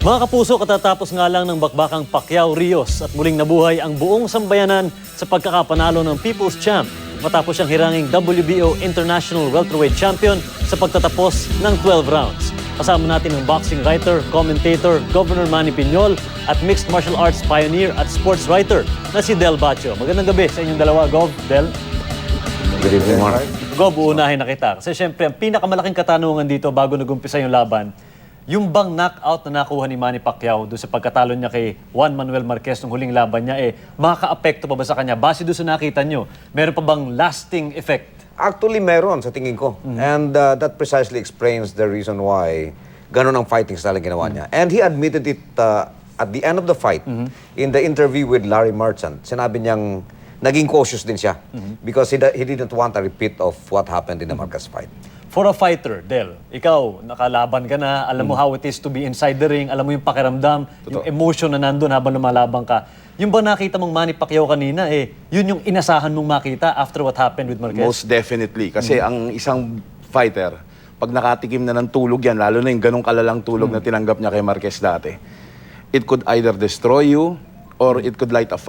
Mga kapuso, katatapos nga lang ng bakbakang Pacquiao Rios at muling nabuhay ang buong sambayanan sa pagkakapanalo ng People's Champ matapos siyang hiranging WBO International Welterweight Champion sa pagtatapos ng 12 rounds. Kasama natin ang boxing writer, commentator, Governor Manny Piñol at mixed martial arts pioneer at sports writer na si Del Bacho. Magandang gabi sa inyong dalawa, Gov. Del. Good evening, Mark. Gov, uunahin na kita. Kasi syempre, ang pinakamalaking katanungan dito bago nagumpisa yung laban, yung bang knockout na nakuha ni Manny Pacquiao doon sa pagkatalo niya kay Juan Manuel Marquez nung huling laban niya, eh, makaka-apekto pa ba sa kanya? Base doon sa nakita nyo, meron pa bang lasting effect? Actually, meron sa tingin ko. And uh, that precisely explains the reason why ganun ang fighting style ginawa niya. And he admitted it uh, at the end of the fight in the interview with Larry Merchant. Sinabi niyang naging cautious din siya because he, he didn't want a repeat of what happened in the Marcus fight. For a fighter, Del, ikaw, nakalaban ka na, alam mo how it is to be inside the ring, alam mo yung pakiramdam, yung emotion na nandun habang lumalabang ka. Yung ba nakita mong Manny Pacquiao kanina, eh, yun yung inasahan mong makita after what happened with Marquez? Most definitely. Kasi ang isang fighter, pag nakatikim na ng tulog yan, lalo na yung ganong kalalang tulog na tinanggap niya kay Marquez dati, it could either destroy you or it could light a